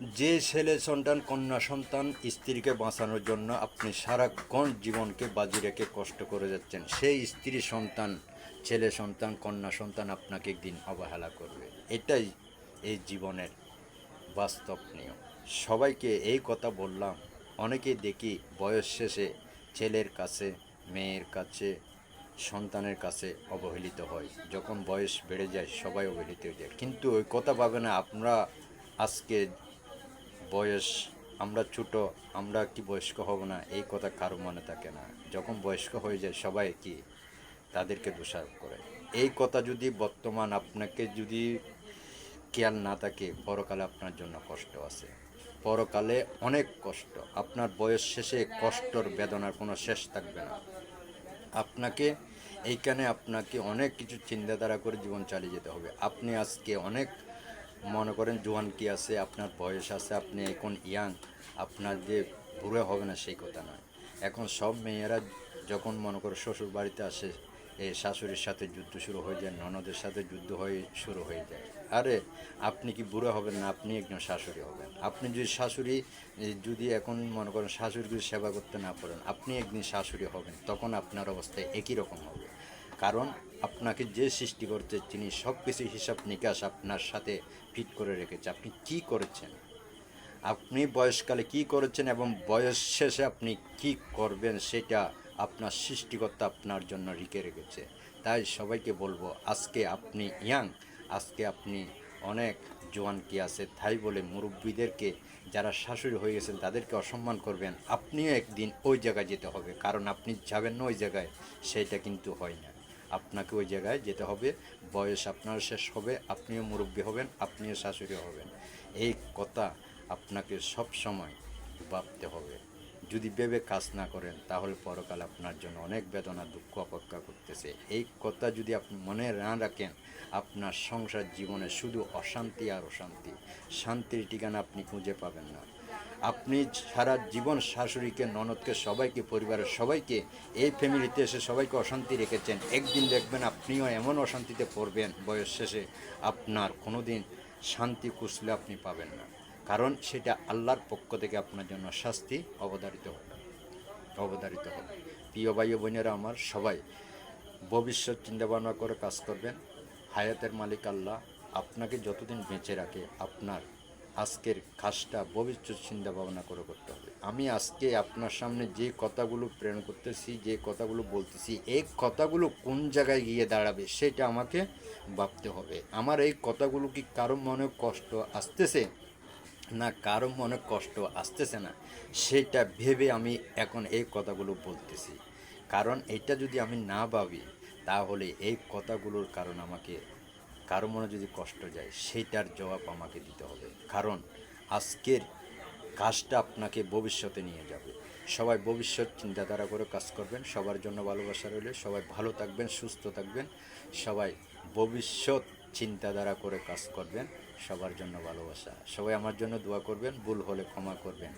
যে ছেলে সন্তান, কন্যা সন্তান স্ত্রীকে বাঁচানোর জন্য আপনি সারাক্ষণ জীবনকে বাজি রেখে কষ্ট করে যাচ্ছেন, সেই স্ত্রী সন্তান, ছেলে সন্তান, কন্যা সন্তান আপনাকে একদিন অবহেলা করবে। এটাই এই জীবনের বাস্তব নিয়ম। সবাইকে এই কথা বললাম, অনেকে দেখি বয়স শেষে ছেলের কাছে, মেয়ের কাছে, সন্তানের কাছে অবহেলিত হয়। যখন বয়স বেড়ে যায়, সবাই অবহেলিত হয়ে যায়। কিন্তু ওই কথা পাবে না, আমরা আজকে বয়স, আমরা ছোট, আমরা কি বয়স্ক হব না, এই কথা কারও মনে থাকে না। যখন বয়স্ক হয়ে যায়, সবাই কি তাদেরকে দোষারোপ করে? এই কথা যদি বর্তমান আপনাকে যদি খেয়াল না থাকে, পরকালে আপনার জন্য কষ্ট আছে। পরকালে অনেক কষ্ট। আপনার বয়স শেষে কষ্টর বেদনার কোনো শেষ থাকবে না। আপনাকে, এইখানে আপনাকে অনেক কিছু চিন্তাধারা করে জীবন চালিয়ে যেতে হবে। আপনি আজকে অনেক মনে করেন, জোয়ান কি আছে, আপনার বয়স আছে, আপনি এখন ইয়াং, আপনার যে বুড়ো হবে না, সেই কথা নয়। এখন সব মেয়েরা যখন মনে করো শ্বশুর বাড়িতে আসে এই শাশুড়ির সাথে যুদ্ধ শুরু হয়ে যায়, ননদের সাথে যুদ্ধ হয়ে শুরু হয়ে যায়। আরে, আপনি কি বুড়ো হবেন না, আপনি একজন শাশুড়ি হবেন? আপনি যদি শাশুড়ি যদি এখন মনে করেন শাশুড়িকে সেবা করতে না পারেন, আপনি একদিন শাশুড়ি হবেন, তখন আপনার অবস্থা একই রকম হবে। কারণ আপনাকে যে সৃষ্টি করছে তিনি সব কিছু হিসাব নিকাশ আপনার সাথে ফিট করে রেখেছে। আপনি কি করেছেন? আপনি বয়সকালে কি করেছেন এবং বয়স শেষে আপনি কি করবেন সেটা আপনার সৃষ্টিকর্তা আপনার জন্য রেখে রেখেছে। তাই সবাইকে বলব, আজকে আপনি ইয়াং, আজকে আপনি অনেক জোয়ান কি আছে তাই বলে মুরব্বীদেরকে যারা শাশুড়ি হয়ে গেছেন তাদেরকে অসম্মান করবেন। আপনিও একদিন ওই জায়গায় যেতে হবে, কারণ আপনি যাবেন না ওই জায়গায়, সেটা কিন্তু হয় না। আপনাকে ওই জায়গায় যেতে হবে। বয়স আপনার শেষ হবে, আপনিও মুরব্বী হবেন, আপনিও শাশুড়ি হবেন। এই কথা আপনাকে সব সময় ভাবতে হবে। যদি ভেবে কাজ না করেন, তাহলে পরকাল আপনার জন্য অনেক বেদনা, দুঃখ অপেক্ষা করতেছে। এই কথা যদি আপনি মনে না রাখেন, আপনার সংসার জীবনে শুধু অশান্তি আর অশান্তি। শান্তির ঠিকানা আপনি খুঁজে পাবেন না। আপনি সারা জীবন শাশুড়িকে, ননদকে, সবাইকে, পরিবারের সবাইকে এই ফ্যামিলিতে এসে সবাইকে অশান্তি রেখেছেন। একদিন দেখবেন আপনিও এমন অশান্তিতে পড়বেন বয়স শেষে, আপনার কোনো দিন শান্তি খুঁজলে আপনি পাবেন না। কারণ সেটা আল্লাহর পক্ষ থেকে আপনার জন্য শাস্তি অবধারিত হবে। অবধারিত হবে। প্রিয় ভাই বোনেরা আমার, সবাই ভবিষ্যৎ চিন্তা ভাবনা করে কাজ করবেন। হায়াতের মালিক আল্লাহ আপনাকে যতদিন বেঁচে রাখে, আপনার আজকের কাজটা, ভবিষ্যৎ চিন্তা ভাবনা করে করতে হবে। আমি আজকে আপনার সামনে যে কথাগুলো প্রেরণ করতেছি, যে কথাগুলো বলতেছি, এই কথাগুলো কোন জায়গায় গিয়ে দাঁড়াবে সেটা আমাকে ভাবতে হবে। আমার এই কথাগুলো কি কারও মনে কষ্ট আসতেছে? না, কারও মনে কষ্ট আসতেছে না। সেটা ভেবে আমি এখন এই কথাগুলো বলতেছি। কারণ এটা যদি আমি না ভাবি, তাহলে এই কথাগুলোর কারণ আমাকে কারও মনে যদি কষ্ট যায় সেইটার জবাব আমাকে দিতে হবে। কারণ আজকের কাজটা আপনাকে ভবিষ্যতে নিয়ে যাবে। সবাই ভবিষ্যৎ চিন্তাধারা করে কাজ করবেন, সবার জন্য ভালোবাসা রইলে। সবাই ভালো থাকবেন, সুস্থ থাকবেন। সবাই ভবিষ্যৎ চিন্তাধারা করে কাজ করবেন, সবার জন্য ভালোবাসা। সবাই আমার জন্য দোয়া করবেন, ভুল হলে ক্ষমা করবেন।